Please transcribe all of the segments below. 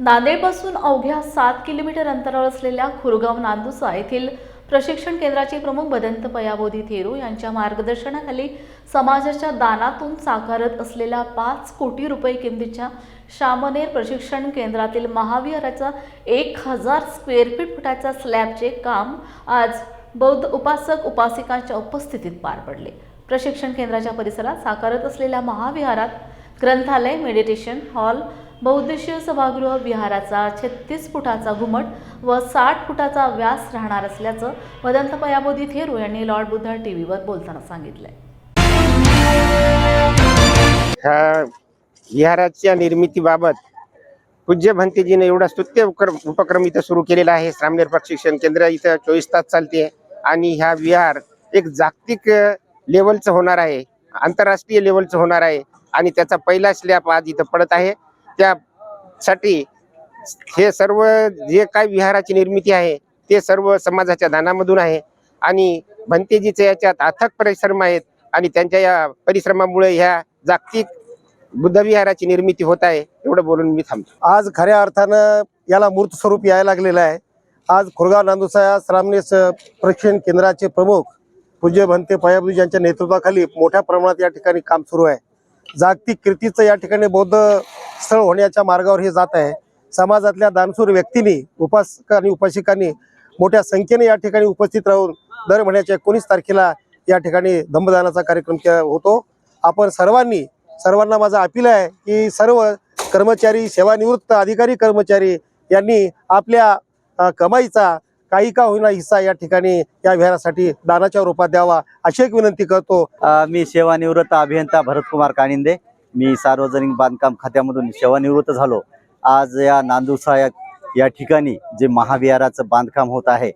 नांदेडपासून अवघ्या सात किलोमीटर अंतरावर असलेल्या खुरगाव नांदुसा येथील प्रशिक्षण केंद्राचे प्रमुख भदंत पयाबोधी थेरू यांच्या मार्गदर्शनाखाली समाजाच्या दानातून साकारत असलेल्या पाच कोटी रुपये किमतीच्या शामनेर प्रशिक्षण केंद्रातील महाविहाराचा एक हजार स्क्वेअर फीट फुटाच्या स्लॅबचे काम आज बौद्ध उपासक उपासिकांच्या उपस्थितीत पार पडले. प्रशिक्षण केंद्राच्या परिसरात साकारत असलेल्या महाविहारात ग्रंथालय मेडिटेशन हॉल बहुद्देशीय सभागृह विहाराचा छत्तीस फुटाचा घुमट व साठ फुटाचा व्यास राहणार असल्याचं वदंत पयाबोधी थेरू यांनी लॉर्ड बुद्धा टीव्हीवर बोलताना सांगितलंय. ह्या विहाराच्या निर्मितीबाबत पूज्य भंतेजीने एवढा स्तुत्य उपक्रम उपक्रम इथं सुरू केलेला आहे. श्रामनेर प्रशिक्षण केंद्र इथं चोवीस तास चालते आणि ह्या विहार एक जागतिक लेवलचं होणार आहे. आंतरराष्ट्रीय लेवलचं होणार आहे आणि त्याचा पहिला स्लॅब आज इथं पडत आहे. त्यासाठी हे सर्व जे काय विहाराची निर्मिती आहे ते सर्व समाजाच्या दानामधून आहे. आणि भंतेजीचे याच्यात अथक परिश्रम आहेत आणि त्यांच्या या परिश्रमामुळे ह्या जागतिक बुद्धविहाराची निर्मिती होत आहे एवढं बोलून मी थांबतो. आज खऱ्या अर्थानं याला मूर्त स्वरूप यायला लागलेलं आहे. आज खुरगाव नांदुसा या श्रामनेस प्रशिक्षण केंद्राचे प्रमुख पूज्य भंते पायाबुजी यांच्या नेतृत्वाखाली मोठ्या प्रमाणात या ठिकाणी काम सुरू आहे. जागतिक कीर्तीचं या ठिकाणी बौद्ध स्थळ होण्याच्या मार्गावर हे जात आहे. समाजातल्या दानसूर व्यक्तींनी उपासकांनी उपासिकांनी मोठ्या संख्येने या ठिकाणी उपस्थित राहून दर महिन्याच्या एकोणीस तारखेला या ठिकाणी धम्मदानाचा कार्यक्रम होतो. आपण सर्वांनी सर्वांना माझा अपील आहे की सर्व कर्मचारी सेवानिवृत्त अधिकारी कर्मचारी यांनी आपल्या कमाईचा काही का होईना हिस्सा या ठिकाणी या विहारासाठी दानाच्या रूपात द्यावा अशी एक विनंती करतो. मी सेवानिवृत्त अभियंता भरतकुमार कानिंदे. मी सार्वजनिक बांधकाम खात्यामधून सेवानिवृत्त झालो. आज या नांदुसा या या ठिकाणी जे महाविहाराचं बांधकाम होत आहे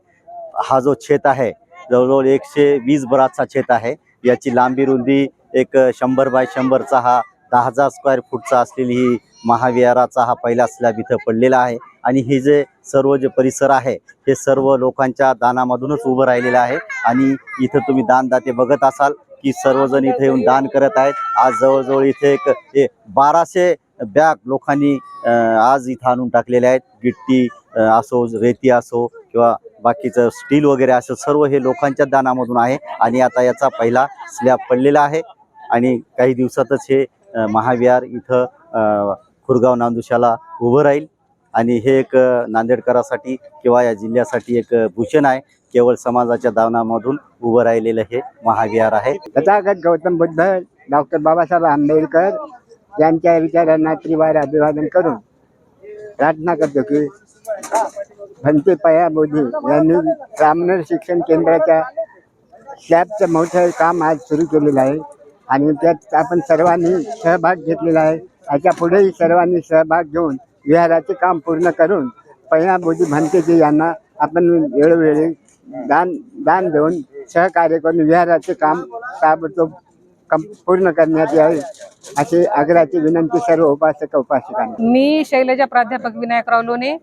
हा जो छेत आहे जवळजवळ एकशे वीस बराचा छेत आहे. याची लांबी रुंदी एक शंभर बाय शंभरचा हा दहा हजार स्क्वेअर फूटचा असलेली ही महाविहाराचा हा पहिला स्लॅब इथं पडलेला आहे. आणि हे जे सर्व जे परिसर आहे हे सर्व लोकांच्या दानामधूनच उभं राहिलेलं आहे. आणि इथं तुम्ही दानदाते बघत असाल की सर्वजण इथे येऊन दान करत आहेत. आज जवळजवळ इथे एक हे बाराशे बॅग लोकांनी आज इथं आणून टाकलेले आहेत. गिट्टी असो रेती असो किंवा बाकीचं स्टील वगैरे असं सर्व हे लोकांच्या दानामधून आहे. आणि आता याचा पहिला स्लॅब पडलेला आहे. आणि काही दिवसातच हे महाविहार इथं खुरगाव नांदुशाला उभं राहील. आणि हे एक नांदेडकरासाठी किंवा या जिल्ह्यासाठी एक भूषण आहे. केवळ समाजाच्या दावनामधून उभं राहिलेलं हे महाविहार आहे. तथागत गौतम बुद्ध डॉक्टर बाबासाहेब आंबेडकर यांच्या विचारांना त्रिवार अभिवादन करून प्रार्थना करतो की भंते पया बोधी यांनी ब्राह्मण शिक्षण केंद्राच्या स्लॅबचं मोठं काम आज सुरू केलेलं आहे. आणि त्यात आपण सर्वांनी सहभाग घेतलेला आहे. याच्या पुढेही सर्वांनी सहभाग घेऊन विहाराचे काम पूर्ण करून पया बोधी भंतेजी यांना आपण वेळोवेळी दान दान देऊन सहकार्य करून विहाराचे काम ताबडतोब कम पूर्ण करण्यात यावे अशी आग्रहाची विनंती सर्व उपासक उपासकांना. मी शैलजा प्राध्यापक विनायकराव लोणे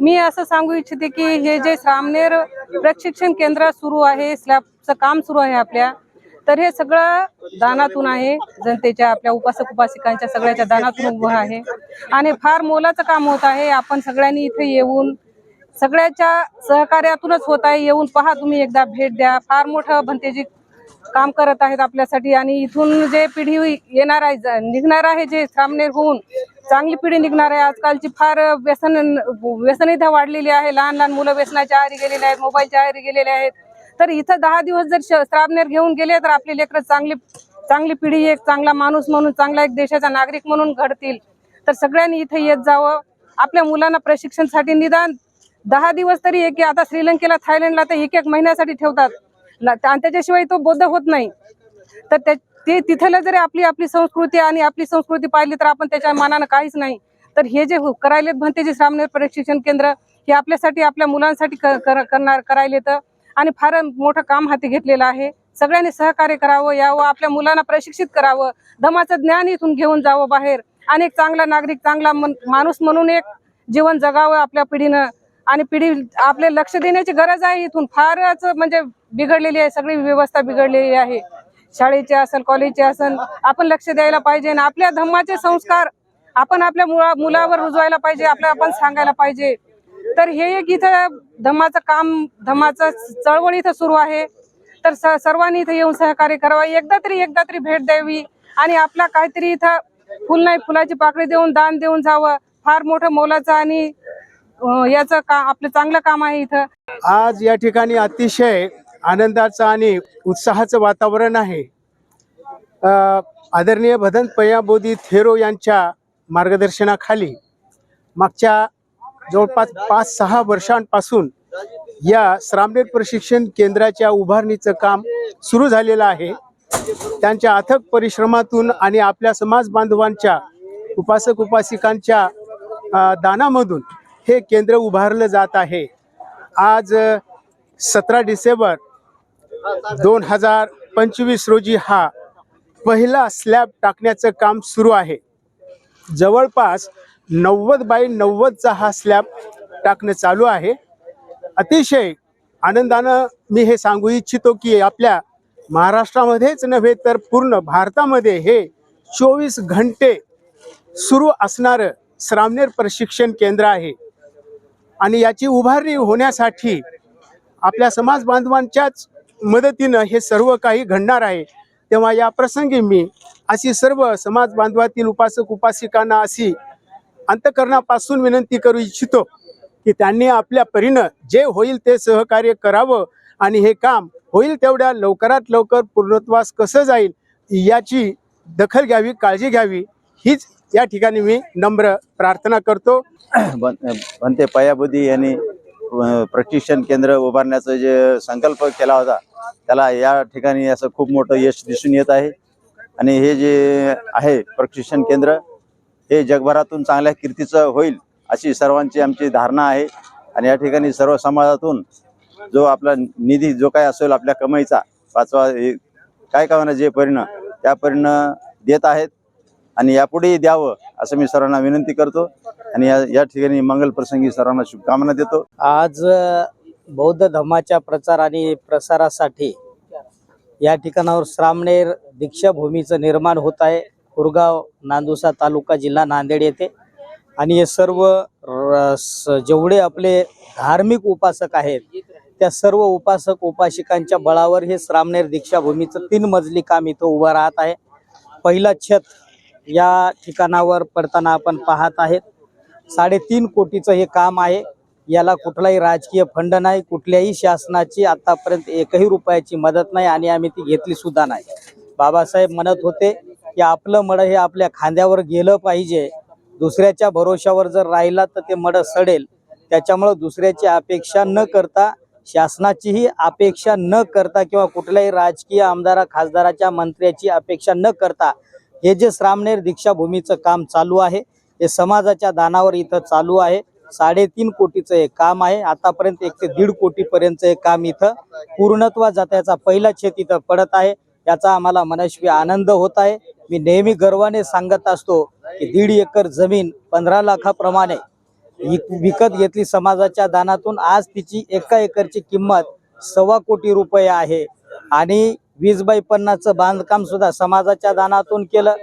मी असं सांगू इच्छिते की हे जे सामनेर प्रशिक्षण केंद्र सुरू आहे स्लॅबचं काम सुरू आहे आपल्या तर हे सगळं दानातून आहे. जनतेच्या आपल्या उपासक उपासिकांच्या सगळ्याच्या दानातून उभं आहे. आणि फार मोलाचं काम होत आहे. आपण सगळ्यांनी इथे येऊन सगळ्याच्या सहकार्यातूनच होत आहे. येऊन पहा तुम्ही एकदा भेट द्या. फार मोठं भंतेजी काम करत आहेत आपल्यासाठी. आणि इथून जे पिढी येणार आहे ज- निघणार आहे जे सामनेर होऊन चांगली पिढी निघणार आहे. आजकालची फार व्यसन व्यसन इथं वाढलेली आहे. लहान लहान मुलं व्यसनाच्या आहारी गेलेले आहेत मोबाईलच्या आहारी गेलेले आहेत. तर इथं दहा दिवस जर श- घेऊन गेले तर आपली लेकरं चांगली चांगली पिढी एक चांगला माणूस म्हणून चांगला एक देशाचा नागरिक म्हणून घडतील. तर सगळ्यांनी इथे येत जावं. आपल्या मुलांना प्रशिक्षणसाठी निदान दहा दिवस तरी एक आता श्रीलंकेला थायलंडला तर एक एक महिन्यासाठी ठेवतात. आणि त्याच्याशिवाय तो बौद्ध होत नाही. तर त्या- ते तिथलं जरी आपली आपली संस्कृती आणि आपली संस्कृती पाहिली तर आपण त्याच्या मानानं काहीच नाही. तर हे जे हो- करायलेत म्हणते जे श्रामनेर प्रशिक्षण केंद्र हे आपल्यासाठी आपल्या मुलांसाठी करणार कर- करणार आणि फार मोठं काम हाती घेतलेलं आहे. सगळ्यांनी सहकार्य करावं यावं आपल्या मुलांना प्रशिक्षित करावं धमाचं ज्ञान इथून घेऊन जावं बाहेर. आणि एक चांगला नागरिक चांगला माणूस म्हणून एक जीवन जगावं आपल्या पिढीनं. आणि पिढी आपले लक्ष देण्याची गरज आहे इथून. फारच म्हणजे बिघडलेली आहे सगळी व्यवस्था बिघडलेली आहे. शाळेचे असेल कॉलेजचे असेल आपण लक्ष द्यायला पाहिजे आणि आपल्या धम्माचे संस्कार आपण आपल्या मुला मुलावर रुजवायला पाहिजे आपल्या आपण सांगायला पाहिजे. तर हे एक इथं धम्माचं काम धम्माचं चळवळ इथं सुरू आहे. तर स- सर्वांनी इथं येऊन सहकार्य करावं. एकदा तरी एकदा तरी भेट द्यावी आणि आपला काहीतरी इथं फुल नाही फुलाची पाकळी देऊन दान देऊन जावं. फार मोठं मोलाचं आणि याचं का आपलं चांगलं काम आहे इथं. आज या ठिकाणी अतिशय आनंदाचं आणि उत्साहाचं वातावरण आहे. आदरणीय भदंत पयाबोधी थेरो यांच्या मार्गदर्शनाखाली मागच्या जवळपास पाच सहा वर्षांपासून या श्रामनेर प्रशिक्षण केंद्राच्या उभारणीचं काम सुरू झालेलं आहे. त्यांच्या अथक परिश्रमातून आणि आपल्या समाज बांधवांच्या उपासक उपासिकांच्या दानामधून हे केंद्र उभारलं जात आहे. आज सतरा डिसेंबर दोन हजार पंचवीस रोजी हा पहिला स्लॅब टाकण्याचं काम सुरू आहे. जवळपास नव्वद बाय नव्वदचा हा स्लॅब टाकणं चालू आहे. अतिशय आनंदानं मी हे सांगू इच्छितो की आपल्या महाराष्ट्रामध्येच नव्हे तर पूर्ण भारतामध्ये हे चोवीस घंटे सुरू असणारं श्रामनेर प्रशिक्षण केंद्र आहे. आणि याची उभारणी होण्यासाठी आपल्या समाज बांधवांच्याच मदतीनं हे सर्व काही घडणार आहे. तेव्हा या प्रसंगी मी अशी सर्व समाज बांधवातील उपासक उपासिकांना अशी अंतकरणापासून विनंती करू इच्छितो की त्यांनी आपल्या परीनं जे होईल ते सहकार्य करावं आणि हे काम होईल तेवढ्या लवकरात लवकर पूर्णत्वास कसं जाईल याची दखल घ्यावी काळजी घ्यावी हीच या ठिकाणी मी नम्र प्रार्थना करतो. भंते बनते पयाबुद्धी यांनी प्रशिक्षण केंद्र उभारण्याचा जे संकल्प केला होता त्याला या ठिकाणी असं खूप मोठं यश दिसून येत आहे. आणि हे जे आहे प्रशिक्षण केंद्र हे जगभरातून चांगल्या कीर्तीचं होईल अशी सर्वांची आमची धारणा आहे. आणि या ठिकाणी सर्व समाजातून जो आपला निधी जो काय असेल आपल्या कमाईचा पाचवा काय काय होणार जे परिणाम त्या परिणाम देत आहेत. आणि यापुढेही द्यावं असं मी सर्वांना विनंती करतो. आणि या या ठिकाणी मंगल प्रसंगी सर्वांना शुभकामना देतो. आज बौद्ध धर्माच्या प्रचार आणि प्रसारासाठी या ठिकाणावर श्रामणेर दीक्षाभूमीचं निर्माण होत आहे. कुरगाव नांदुसा तालुका जिल्हा नांदेड येथे. आणि हे सर्व र- जेवढे आपले धार्मिक उपासक आहेत त्या सर्व उपासक उपासिकांच्या बळावर हे श्रामनेर दीक्षाभूमीचं तीन मजली काम इथं उभं राहत आहे. पहिला छत या ठिकाणावर पडताना आपण पाहत आहेत. साडेतीन कोटीचं हे काम आहे. याला कुठलाही राजकीय फंड नाही कुठल्याही शासनाची आतापर्यंत एकही रुपयाची मदत नाही आणि आम्ही ती घेतली सुद्धा नाही. बाबासाहेब म्हणत होते की आपलं मड हे आपल्या खांद्यावर गेलं पाहिजे. दुसऱ्याच्या भरोशावर जर राहिला तर ते मड सडेल. त्याच्यामुळं दुसऱ्याची अपेक्षा न करता शासनाचीही अपेक्षा न करता किंवा कुठल्याही राजकीय आमदारा खासदाराच्या मंत्र्याची अपेक्षा न करता हे जे श्रामनेर दीक्षाभूमीचं काम चालू आहे हे समाजाच्या दानावर इथं चालू आहे. साडेतीन कोटीचं हे काम आहे. आतापर्यंत एक ते दीड कोटी पर्यंत हे काम इथं पूर्णत्वा जात्याचा पहिला छेद इथं पडत आहे. याचा आम्हाला मनस्वी आनंद होत आहे. मी नेहमी गर्वाने सांगत असतो की दीड एकर जमीन पंधरा लाखाप्रमाणे विक- विकत घेतली समाजाच्या दानातून आज तिची एका एकरची किंमत सव्वा कोटी रुपये आहे. आणि वीस बाय पन्नासचं बांधकाम सुद्धा समाजाच्या दानातून केलं.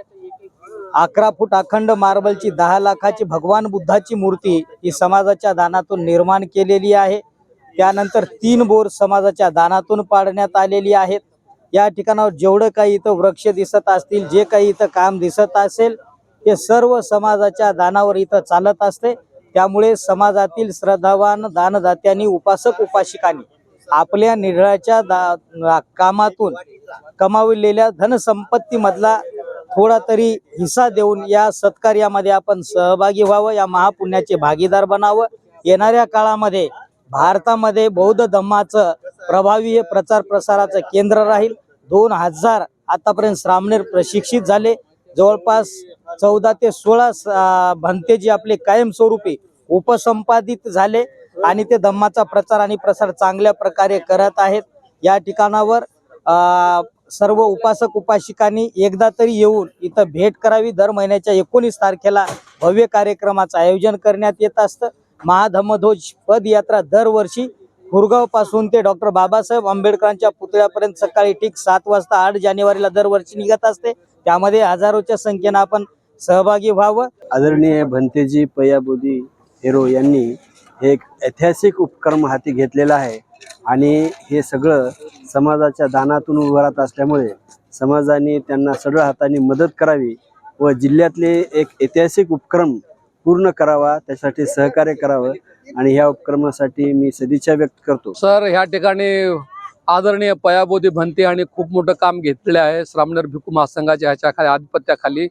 अकरा फूट अखंड मार्बलची दहा लाखाची भगवान बुद्धाची मूर्ती ही समाजाच्या दानातून निर्माण केलेली आहे. त्यानंतर तीन बोर समाजाच्या दानातून पाडण्यात आलेली आहेत. या ठिकाणावर जेवढं काही इथं वृक्ष दिसत असतील जे काही इथं काम दिसत असेल ते सर्व समाजाच्या दानावर इथं चालत असते. त्यामुळे समाजातील श्रद्धावान दानदात्यांनी उपासक उपासिकांनी आपल्या निढळाच्या दा कामातून कमावलेल्या धनसंपत्तीमधला थोडा तरी हिस्सा देऊन या सत्कार्यामध्ये आपण सहभागी व्हावं या महापुण्याचे भागीदार बनावं. येणाऱ्या काळामध्ये भारतामध्ये बौद्ध धम्माचं प्रभावी हे प्रचार प्रसाराचं केंद्र राहील. दोन हजार आतापर्यंत श्रामनेर प्रशिक्षित झाले. जवळपास चौदा ते सोळा भंते जे आपले कायमस्वरूपी उपसंपादित झाले आणि ते धम्माचा प्रचार आणि प्रसार चांगल्या प्रकारे करत आहेत. या ठिकाणावर सर्व उपासक उपासिकांनी एकदा तरी येऊन इथं भेट करावी. दर महिन्याच्या एकोणीस तारखेला भव्य कार्यक्रमाचं आयोजन करण्यात येत असतं. महाधमधोज पदयात्रा दरवर्षी गुरगावपासून ते डॉक्टर बाबासाहेब आंबेडकरांच्या पुतळ्यापर्यंत सकाळी ठीक सात वाजता आठ जानेवारीला दरवर्षी निघत असते. त्यामध्ये हजारोच्या संख्येनं आपण सहभागी व्हावं. आदरणीय भंतेजी पयाबोधी हेरो यांनी हे एक ऐतिहासिक उपक्रम हाती घेतलेला आहे. आणि हे सगळं समाजाच्या दानातून उभं राहत असल्यामुळे समाजाने त्यांना सगळं हाताने मदत करावी व जिल्ह्यातले एक ऐतिहासिक उपक्रम पूर्ण करावा त्यासाठी सहकार्य करावं आणि ह्या उपक्रमासाठी मी सदिच्छा व्यक्त करतो. सर ह्या ठिकाणी आदरणीय पयाबोधी भंते आणि खूप मोठं काम घेतलेलं आहे. श्रामनेर भिकू महासंघाच्या ह्याच्याखाली आधिपत्याखाली.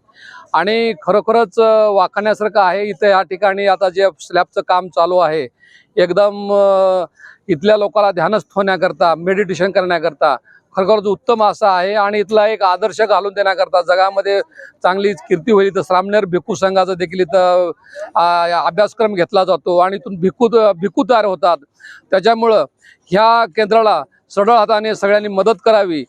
आणि खरोखरच वाखाण्यासारखं आहे इथं या ठिकाणी. आता जे स्लॅबचं काम चालू आहे एकदम इथल्या लोकांना ध्यानस्थ होण्याकरता मेडिटेशन करण्याकरता खरोखरच उत्तम असा आहे आणि इथला एक आदर्श घालून देण्याकरता जगामध्ये चांगली कीर्ती होईल. इथं श्रामनेर भिक्खू संघाचा देखील इथं अभ्यासक्रम घेतला जातो आणि इथून भिक्खू भिक्खू तयार होतात. त्याच्यामुळं ह्या केंद्राला सरळ हाताने सगळ्यांनी मदत करावी.